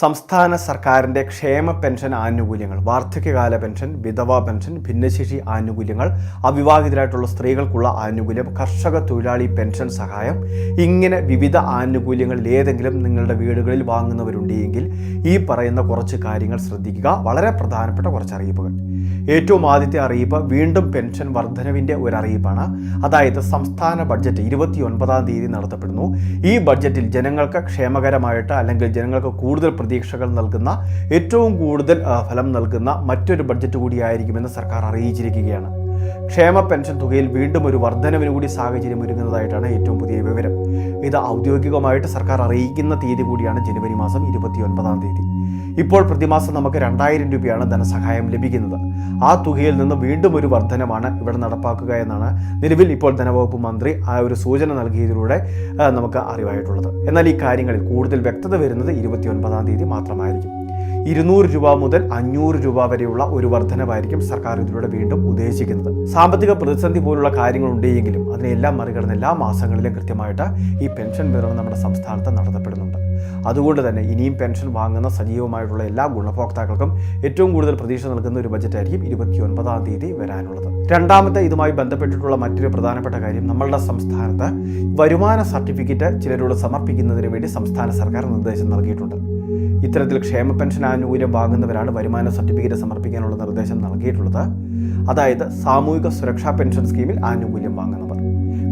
സംസ്ഥാന സർക്കാരിന്റെ ക്ഷേമ പെൻഷൻ ആനുകൂല്യങ്ങൾ വാർദ്ധക്യകാല പെൻഷൻ വിധവാ പെൻഷൻ ഭിന്നശേഷി ആനുകൂല്യങ്ങൾ അവിവാഹിതരായിട്ടുള്ള സ്ത്രീകൾക്കുള്ള ആനുകൂല്യം കർഷക തൊഴിലാളി പെൻഷൻ സഹായം ഇങ്ങനെ വിവിധ ആനുകൂല്യങ്ങളിൽ ഏതെങ്കിലും നിങ്ങളുടെ വീടുകളിൽ വാങ്ങുന്നവരുണ്ടെങ്കിൽ ഈ പറയുന്ന കുറച്ച് കാര്യങ്ങൾ ശ്രദ്ധിക്കുക. വളരെ പ്രധാനപ്പെട്ട കുറച്ച് അറിയിപ്പുകൾ. ഏറ്റവും ആദ്യത്തെ അറിയിപ്പ് വീണ്ടും പെൻഷൻ വർധനവിന്റെ ഒരു അറിയിപ്പാണ്. അതായത് സംസ്ഥാന ബഡ്ജറ്റ് ഇരുപത്തി ഒൻപതാം തീയതി നടത്തപ്പെടുന്നു. ഈ ബഡ്ജറ്റിൽ ജനങ്ങൾക്ക് ക്ഷേമകരമായിട്ട് അല്ലെങ്കിൽ ജനങ്ങൾക്ക് കൂടുതൽ പ്രതീക്ഷകൾ നൽകുന്ന ഏറ്റവും കൂടുതൽ ഫലം നൽകുന്ന മറ്റൊരു ബഡ്ജറ്റ് കൂടിയായിരിക്കുമെന്ന് സർക്കാർ അറിയിച്ചിരിക്കുകയാണ്. ക്ഷേമ പെൻഷൻ തുകയിൽ വീണ്ടും ഒരു വർധനവിന് കൂടി സാഹചര്യം ഒരുങ്ങുന്നതായിട്ടാണ് ഏറ്റവും പുതിയ വിവരം. ഇത് ഔദ്യോഗികമായിട്ട് സർക്കാർ അറിയിക്കുന്ന തീയതി കൂടിയാണ് ജനുവരി മാസം ഇരുപത്തി ഒൻപതാം തീയതി. ഇപ്പോൾ പ്രതിമാസം നമുക്ക് രണ്ടായിരം രൂപയാണ് ധനസഹായം ലഭിക്കുന്നത്. ആ തുകയിൽ നിന്ന് വീണ്ടും ഒരു വർധനമാണ് ഇവിടെ നടപ്പാക്കുക എന്നാണ് നിലവിൽ ഇപ്പോൾ ധനവകുപ്പ് മന്ത്രി ആ ഒരു സൂചന നൽകിയതിലൂടെ നമുക്ക് അറിവായിട്ടുള്ളത്. എന്നാൽ ഈ കാര്യങ്ങളിൽ കൂടുതൽ വ്യക്തത വരുന്നത് ഇരുപത്തി ഒൻപതാം തീയതി മാത്രമായിരിക്കും. ഇരുന്നൂറ് രൂപ മുതൽ അഞ്ഞൂറ് രൂപ വരെയുള്ള ഒരു വർധനവായിരിക്കും സർക്കാർ ഇതിലൂടെ വീണ്ടും ഉദ്ദേശിക്കുന്നത്. സാമ്പത്തിക പ്രതിസന്ധി പോലുള്ള കാര്യങ്ങൾ ഉണ്ടെങ്കിലും അതിനെല്ലാം മറികടന്ന് എല്ലാ മാസങ്ങളിലും കൃത്യമായിട്ട് ഈ പെൻഷൻ വിതരണം നമ്മുടെ സംസ്ഥാനത്ത് നടത്തപ്പെടുന്നുണ്ട്. അതുകൊണ്ട് തന്നെ ഇനിയും പെൻഷൻ വാങ്ങുന്ന സജീവമായിട്ടുള്ള എല്ലാ ഗുണഭോക്താക്കൾക്കും ഏറ്റവും കൂടുതൽ പ്രതീക്ഷ നൽകുന്ന ഒരു ബജറ്റായിരിക്കും ഇരുപത്തി ഒൻപതാം തീയതി വരാനുള്ളത്. രണ്ടാമത്തെ ഇതുമായി ബന്ധപ്പെട്ടിട്ടുള്ള മറ്റൊരു പ്രധാനപ്പെട്ട കാര്യം നമ്മളുടെ സംസ്ഥാനത്ത് വരുമാന സർട്ടിഫിക്കറ്റ് ചിലരോട് സമർപ്പിക്കുന്നതിന് വേണ്ടി സംസ്ഥാന സർക്കാർ നിർദ്ദേശം നൽകിയിട്ടുണ്ട്. ഇത്തരത്തിൽ ക്ഷേമ പെൻഷൻ ആനുകൂല്യം വാങ്ങുന്നവരാണ് വരുമാന സർട്ടിഫിക്കറ്റ് സമർപ്പിക്കാനുള്ള നിർദ്ദേശം നൽകിയിട്ടുള്ളത്. അതായത് സാമൂഹിക സുരക്ഷാ പെൻഷൻ സ്കീമിൽ ആനുകൂല്യം വാങ്ങുന്നവർ.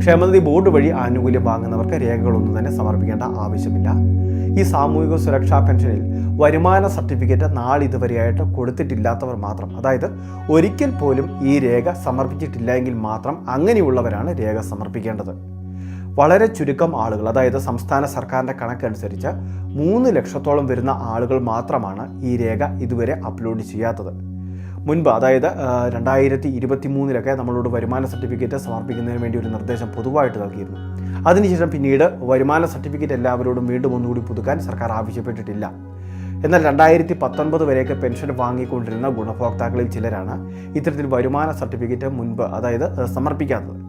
ക്ഷേമനിധി ബോർഡ് വഴി ആനുകൂല്യം വാങ്ങുന്നവർക്ക് രേഖകളൊന്നും തന്നെ സമർപ്പിക്കേണ്ട ആവശ്യമില്ല. ഈ സാമൂഹിക സുരക്ഷാ പെൻഷനിൽ വരുമാന സർട്ടിഫിക്കറ്റ് നാളിതുവരെയായിട്ട് കൊടുത്തിട്ടില്ലാത്തവർ മാത്രം അതായത് ഒരിക്കൽ പോലും ഈ രേഖ സമർപ്പിച്ചിട്ടില്ല എങ്കിൽ മാത്രം അങ്ങനെയുള്ളവരാണ് രേഖ സമർപ്പിക്കേണ്ടത്. വളരെ ചുരുക്കം ആളുകൾ അതായത് സംസ്ഥാന സർക്കാരിന്റെ കണക്കനുസരിച്ച് മൂന്ന് ലക്ഷത്തോളം വരുന്ന ആളുകൾ മാത്രമാണ് ഈ രേഖ ഇതുവരെ അപ്ലോഡ് ചെയ്യാത്തത്. മുൻപ് അതായത് രണ്ടായിരത്തി ഇരുപത്തി മൂന്നിലൊക്കെ നമ്മളോട് വരുമാന സർട്ടിഫിക്കറ്റ് സമർപ്പിക്കുന്നതിന് വേണ്ടി ഒരു നിർദ്ദേശം പൊതുവായിട്ട് നൽകിയിരുന്നു. അതിനുശേഷം പിന്നീട് വരുമാന സർട്ടിഫിക്കറ്റ് എല്ലാവരോടും വീണ്ടും ഒന്നുകൂടി പുതുക്കാൻ സർക്കാർ ആവശ്യപ്പെട്ടിട്ടില്ല. എന്നാൽ രണ്ടായിരത്തി പത്തൊൻപത് വരെയൊക്കെ പെൻഷൻ വാങ്ങിക്കൊണ്ടിരുന്ന ഗുണഭോക്താക്കളിൽ ചിലരാണ് ഇത്തരത്തിൽ വരുമാന സർട്ടിഫിക്കറ്റ് മുൻപ് അതായത് സമർപ്പിക്കാത്തത്.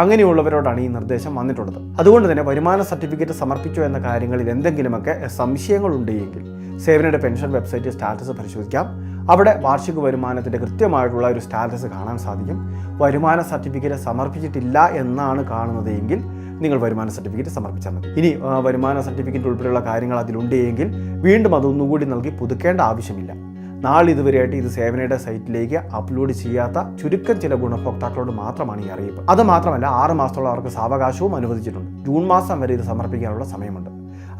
അങ്ങനെയുള്ളവരോടാണ് ഈ നിർദ്ദേശം വന്നിട്ടുള്ളത്. അതുകൊണ്ട് തന്നെ വരുമാന സർട്ടിഫിക്കറ്റ് സമർപ്പിച്ചു എന്ന കാര്യങ്ങളിൽ എന്തെങ്കിലുമൊക്കെ സംശയങ്ങളുണ്ടെങ്കിൽ സേവനയുടെ പെൻഷൻ വെബ്സൈറ്റ് സ്റ്റാറ്റസ് പരിശോധിക്കാം. അവിടെ വാർഷിക വരുമാനത്തിന്റെ കൃത്യമായിട്ടുള്ള ഒരു സ്റ്റാറ്റസ് കാണാൻ സാധിക്കും. വരുമാന സർട്ടിഫിക്കറ്റ് സമർപ്പിച്ചിട്ടില്ല എന്നാണ് കാണുന്നത് എങ്കിൽ നിങ്ങൾ വരുമാന സർട്ടിഫിക്കറ്റ് സമർപ്പിച്ചാൽ മതി. ഇനി വരുമാന സർട്ടിഫിക്കറ്റ് ഉൾപ്പെടെയുള്ള കാര്യങ്ങൾ അതിലുണ്ട് എങ്കിൽ വീണ്ടും അതൊന്നുകൂടി നൽകി പുതുക്കേണ്ട ആവശ്യമില്ല. നാളെ ഇതുവരെയായിട്ട് ഇത് സേവനയുടെ സൈറ്റിലേക്ക് അപ്ലോഡ് ചെയ്യാത്ത ചുരുക്കം ചില ഗുണഭോക്താക്കളോട് മാത്രമാണ് ഈ അറിയിപ്പ്. അത് മാത്രമല്ല ആറ് മാസത്തോളം അവർക്ക് സാവകാശവും അനുവദിച്ചിട്ടുണ്ട്. ജൂൺ മാസം വരെ ഇത് സമർപ്പിക്കാനുള്ള സമയമുണ്ട്.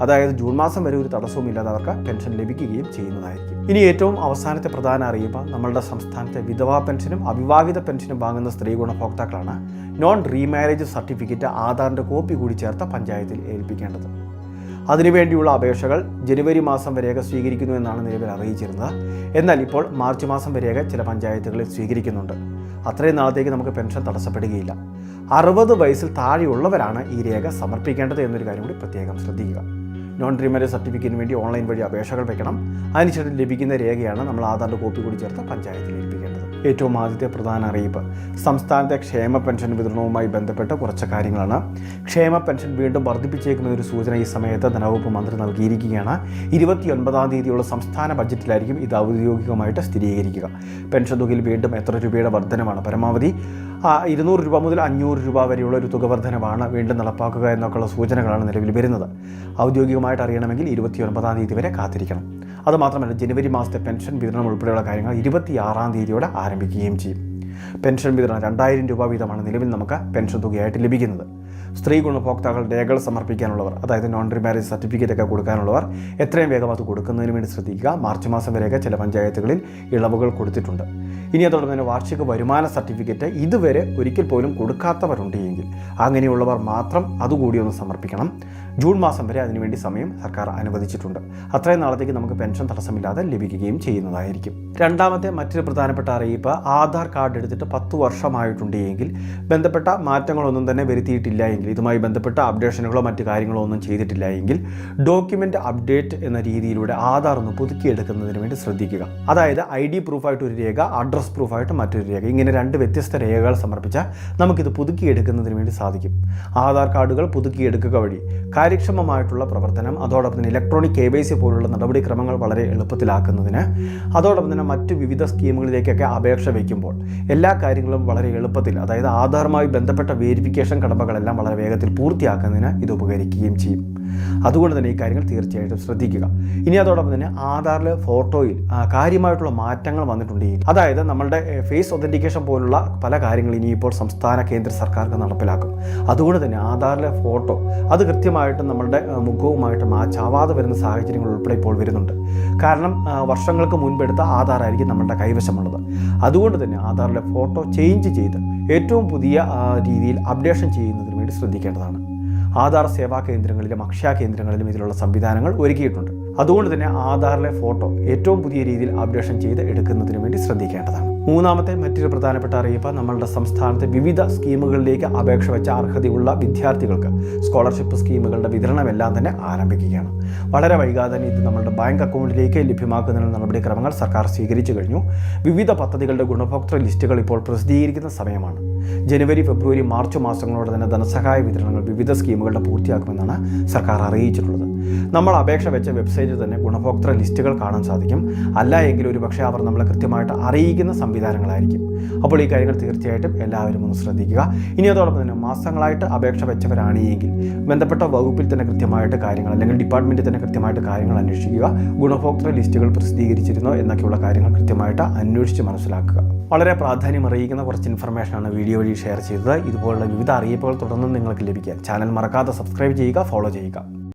അതായത് ജൂൺ മാസം വരെ ഒരു തടസ്സവും ഇല്ലാതെ അവർക്ക് പെൻഷൻ ലഭിക്കുകയും ചെയ്യുന്നതായിരിക്കും. ഇനി ഏറ്റവും അവസാനത്തെ പ്രധാന അറിയിപ്പ് നമ്മളുടെ സംസ്ഥാനത്തെ വിധവാ പെൻഷനും അവിവാഹിത പെൻഷനും വാങ്ങുന്ന സ്ത്രീ ഗുണഭോക്താക്കളാണ് നോൺ റീമാരേജ് സർട്ടിഫിക്കറ്റ് ആധാറിന്റെ കോപ്പി കൂടി ചേർത്ത പഞ്ചായത്തിൽ ഏൽപ്പിക്കേണ്ടത്. അതിനുവേണ്ടിയുള്ള അപേക്ഷകൾ ജനുവരി മാസം വരെയൊക്കെ സ്വീകരിക്കുന്നു എന്നാണ് നിലവിൽ അറിയിച്ചിരുന്നത്. എന്നാൽ ഇപ്പോൾ മാർച്ച് മാസം വരെയൊക്കെ ചില പഞ്ചായത്തുകളിൽ സ്വീകരിക്കുന്നുണ്ട്. അത്രയും നാളത്തേക്ക് നമുക്ക് പെൻഷൻ തടസ്സപ്പെടുകയില്ല. അറുപത് വയസ്സിൽ താഴെയുള്ളവരാണ് ഈ രേഖ സമർപ്പിക്കേണ്ടത് എന്നൊരു കാര്യം കൂടി പ്രത്യേകം ശ്രദ്ധിക്കുക. നോൺ ഡ്രീമറി സർട്ടിഫിക്കറ്റിന് വേണ്ടി ഓൺലൈൻ വഴി അപേക്ഷകൾ വെക്കണം. അതിനുശേഷം ലഭിക്കുന്ന രേഖയാണ് നമ്മൾ ആധാറിന്റെ കോപ്പി കൂടി ചേർത്ത് പഞ്ചായത്തിൽ ഏൽപ്പിക്കേണ്ടത് ഏറ്റവും ആദ്യത്തെ പ്രധാന അറിയിപ്പ്. സംസ്ഥാനത്തെ ക്ഷേമ പെൻഷൻ വിതരണവുമായി ബന്ധപ്പെട്ട കുറച്ച് കാര്യങ്ങളാണ്. ക്ഷേമ പെൻഷൻ വീണ്ടും വർദ്ധിപ്പിച്ചേക്കുമെന്നൊരു സൂചന ഈ സമയത്ത് ധനവകുപ്പ് മന്ത്രി നൽകിയിരിക്കുകയാണ്. ഇരുപത്തിയൊൻപതാം തീയതിയുള്ള സംസ്ഥാന ബജറ്റിലായിരിക്കും ഇത് ഔദ്യോഗികമായിട്ട് സ്ഥിരീകരിക്കുക. പെൻഷൻ തുകയിൽ വീണ്ടും എത്ര രൂപയുടെ വർധനമാണ് പരമാവധി ഇരുന്നൂറ് രൂപ മുതൽ അഞ്ഞൂറ് രൂപ വരെയുള്ള ഒരു തുക വർധനമാണ് വീണ്ടും നടപ്പാക്കുക എന്നൊക്കെയുള്ള സൂചനകളാണ് നിലവിൽ വരുന്നത്. ഔദ്യോഗികമായിട്ട് അറിയണമെങ്കിൽ ഇരുപത്തിയൊൻപതാം തീയതി വരെ കാത്തിരിക്കണം. അതുമാത്രമല്ല ജനുവരി മാസത്തെ പെൻഷൻ വിതരണം ഉൾപ്പെടെയുള്ള കാര്യങ്ങൾ ഇരുപത്തിയാറാം തീയതിയോടെ ആരംഭിക്കുകയും ചെയ്യും. പെൻഷൻ വിതരണം രണ്ടായിരം രൂപ വീതമാണ് നിലവിൽ നമുക്ക് പെൻഷൻ തുകയായിട്ട് ലഭിക്കുന്നത്. സ്ത്രീ ഗുണഭോക്താക്കൾ രേഖകൾ സമർപ്പിക്കാനുള്ളവർ അതായത് നോൺ റിമാരേജ് സർട്ടിഫിക്കറ്റ് ഒക്കെ കൊടുക്കാനുള്ളവർ എത്രയും വേഗം അത് കൊടുക്കുന്നതിന് വേണ്ടി ശ്രദ്ധിക്കുക. മാർച്ച് മാസം വരെയൊക്കെ ചില പഞ്ചായത്തുകളിൽ ഇളവുകൾ കൊടുത്തിട്ടുണ്ട്. ഇനി അതോടൊപ്പം തന്നെ വാർഷിക വരുമാന സർട്ടിഫിക്കറ്റ് ഇതുവരെ ഒരിക്കൽ പോലും കൊടുക്കാത്തവരുണ്ട് എങ്കിൽ അങ്ങനെയുള്ളവർ മാത്രം അതുകൂടി ഒന്ന് സമർപ്പിക്കണം. ജൂൺ മാസം വരെ അതിനുവേണ്ടി സമയം സർക്കാർ അനുവദിച്ചിട്ടുണ്ട്. അത്രയും നാളത്തേക്ക് നമുക്ക് പെൻഷൻ തടസ്സമില്ലാതെ ലഭിക്കുകയും ചെയ്യുന്നതായിരിക്കും. രണ്ടാമത്തെ മറ്റൊരു പ്രധാനപ്പെട്ട അറിയിപ്പ് ആധാർ കാർഡ് എടുത്തിട്ട് പത്ത് വർഷമായിട്ടുണ്ട് എങ്കിൽ ബന്ധപ്പെട്ട മാറ്റങ്ങളൊന്നും തന്നെ വരുത്തിയിട്ടില്ല എങ്കിൽ ഇതുമായി ബന്ധപ്പെട്ട അപ്ഡേഷനുകളോ മറ്റു കാര്യങ്ങളോ ഒന്നും ചെയ്തിട്ടില്ല എങ്കിൽ ഡോക്യുമെന്റ് അപ്ഡേറ്റ് എന്ന രീതിയിലൂടെ ആധാർ ഒന്ന് പുതുക്കിയെടുക്കുന്നതിന് വേണ്ടി ശ്രദ്ധിക്കുക. അതായത് ഐ ഡി പ്രൂഫായിട്ട് ഒരു രേഖ അഡ്രസ് പ്രൂഫായിട്ട് മറ്റൊരു രേഖ ഇങ്ങനെ രണ്ട് വ്യത്യസ്ത രേഖകൾ സമർപ്പിച്ചാൽ നമുക്കിത് പുതുക്കിയെടുക്കുന്നതിന് വേണ്ടി സാധിക്കും. ആധാർ കാർഡുകൾ പുതുക്കിയെടുക്കുക വഴി. കാര്യക്ഷമമായിട്ടുള്ള പ്രവർത്തനം അതോടൊപ്പം തന്നെ ഇലക്ട്രോണിക് കെ വൈ സി പോലുള്ള നടപടിക്രമങ്ങൾ വളരെ എളുപ്പത്തിലാക്കുന്നതിന് അതോടൊപ്പം തന്നെ മറ്റ് വിവിധ സ്കീമുകളിലേക്കൊക്കെ അപേക്ഷ വയ്ക്കുമ്പോൾ എല്ലാ കാര്യങ്ങളും വളരെ എളുപ്പത്തിൽ അതായത് ആധാറുമായി ബന്ധപ്പെട്ട വേരിഫിക്കേഷൻ കടമ്പകളെല്ലാം വളരെ വേഗത്തിൽ പൂർത്തിയാക്കുന്നതിന് ഇത് ഉപകരിക്കുകയും ചെയ്യും. അതുകൊണ്ട് തന്നെ ഈ കാര്യങ്ങൾ തീർച്ചയായിട്ടും ശ്രദ്ധിക്കുക. ഇനി അതോടൊപ്പം തന്നെ ആധാറിൽ ഫോട്ടോയിൽ കാര്യമായിട്ടുള്ള മാറ്റങ്ങൾ വന്നിട്ടുണ്ടെങ്കിൽ അതായത് നമ്മളുടെ ഫേസ് ഒതന്റിക്കേഷൻ പോലുള്ള പല കാര്യങ്ങളും ഇനിയിപ്പോൾ സംസ്ഥാന കേന്ദ്ര സർക്കാർക്ക് നടപ്പിലാക്കും. അതുകൊണ്ട് തന്നെ ആധാറിലെ ഫോട്ടോ അത് കൃത്യമായിട്ട് നമ്മളുടെ ആ, മുഖവുമായിട്ട് മാച്ച് ആവാതെ വരുന്ന സാഹചര്യങ്ങൾ ഉൾപ്പെടെ ഇപ്പോൾ വരുന്നുണ്ട്. കാരണം ആ, വർഷങ്ങൾക്ക് മുൻപെടുത്ത ആധാറായിരിക്കും നമ്മളുടെ കൈവശമുള്ളത്. അതുകൊണ്ട് തന്നെ ആധാറിലെ ഫോട്ടോ ചേഞ്ച് ചെയ്ത് ഏറ്റവും പുതിയ ആ, രീതിയിൽ അപ്ഡേഷൻ ചെയ്യുന്നതിന് വേണ്ടി ശ്രദ്ധിക്കേണ്ടതാണ്. ആധാർ സേവാ കേന്ദ്രങ്ങളിലും അക്ഷയ കേന്ദ്രങ്ങളിലും ഇതിലുള്ള സംവിധാനങ്ങൾ ഒരുക്കിയിട്ടുണ്ട്. അതുകൊണ്ട് തന്നെ ആധാറിലെ ഫോട്ടോ ഏറ്റവും പുതിയ രീതിയിൽ അപ്ഡേഷൻ ചെയ്ത് എടുക്കുന്നതിന് വേണ്ടി ശ്രദ്ധിക്കേണ്ടതാണ്. മൂന്നാമത്തെ മറ്റൊരു പ്രധാനപ്പെട്ട അറിയിപ്പ് നമ്മളുടെ സംസ്ഥാനത്തെ വിവിധ സ്കീമുകളിലേക്ക് അപേക്ഷ വെച്ച അർഹതയുള്ള വിദ്യാർത്ഥികൾക്ക് സ്കോളർഷിപ്പ് സ്കീമുകളുടെ വിതരണമെല്ലാം തന്നെ ആരംഭിക്കുകയാണ്. വളരെ വൈകാതെ തന്നെ ഇത് നമ്മളുടെ ബാങ്ക് അക്കൗണ്ടിലേക്ക് ലഭ്യമാക്കുന്നതിനുള്ള നടപടിക്രമങ്ങൾ സർക്കാർ സ്വീകരിച്ചു കഴിഞ്ഞു. വിവിധ പദ്ധതികളുടെ ഗുണഭോക്തൃ ലിസ്റ്റുകൾ ഇപ്പോൾ പ്രസിദ്ധീകരിക്കുന്ന സമയമാണ്. ജനുവരി ഫെബ്രുവരി മാർച്ച് മാസങ്ങളോടെ തന്നെ ധനസഹായ വിതരണങ്ങൾ വിവിധ സ്കീമുകളുടെ പൂർത്തിയാക്കുമെന്നാണ് സർക്കാർ അറിയിച്ചിട്ടുള്ളത്. നമ്മൾ അപേക്ഷ വെച്ച വെബ്സൈറ്റിൽ തന്നെ ഗുണഭോക്തൃ ലിസ്റ്റുകൾ കാണാൻ സാധിക്കും. അല്ല എങ്കിൽ ഒരു പക്ഷേ അവർ നമ്മളെ കൃത്യമായിട്ട് അറിയിക്കുന്ന സംവിധാനങ്ങളായിരിക്കും. അപ്പോൾ ഈ കാര്യങ്ങൾ തീർച്ചയായിട്ടും എല്ലാവരും ഒന്ന് ശ്രദ്ധിക്കുക. ഇനി അതോടൊപ്പം തന്നെ മാസങ്ങളായിട്ട് അപേക്ഷ വെച്ചവരാണ് എങ്കിൽ ബന്ധപ്പെട്ട വകുപ്പിൽ തന്നെ കൃത്യമായിട്ട് കാര്യങ്ങൾ അല്ലെങ്കിൽ ഡിപ്പാർട്ട്മെന്റിൽ തന്നെ കൃത്യമായിട്ട് കാര്യങ്ങൾ അന്വേഷിക്കുക. ഗുണഭോക്തൃ ലിസ്റ്റുകൾ പ്രസിദ്ധീകരിച്ചിരുന്നോ എന്നൊക്കെയുള്ള കാര്യങ്ങൾ കൃത്യമായിട്ട് അന്വേഷിച്ച് മനസ്സിലാക്കുക. വളരെ പ്രാധാന്യം അറിയിക്കുന്ന കുറച്ച് ഇൻഫർമേഷനാണ് വീഡിയോ വഴി ഷെയർ ചെയ്തത്. ഇതുപോലുള്ള വിവിധ അറിയിപ്പുകൾ തുടർന്നും നിങ്ങൾക്ക് ലഭിക്കാൻ ചാനൽ മറക്കാതെ സബ്സ്ക്രൈബ് ചെയ്യുക ഫോളോ ചെയ്യുക.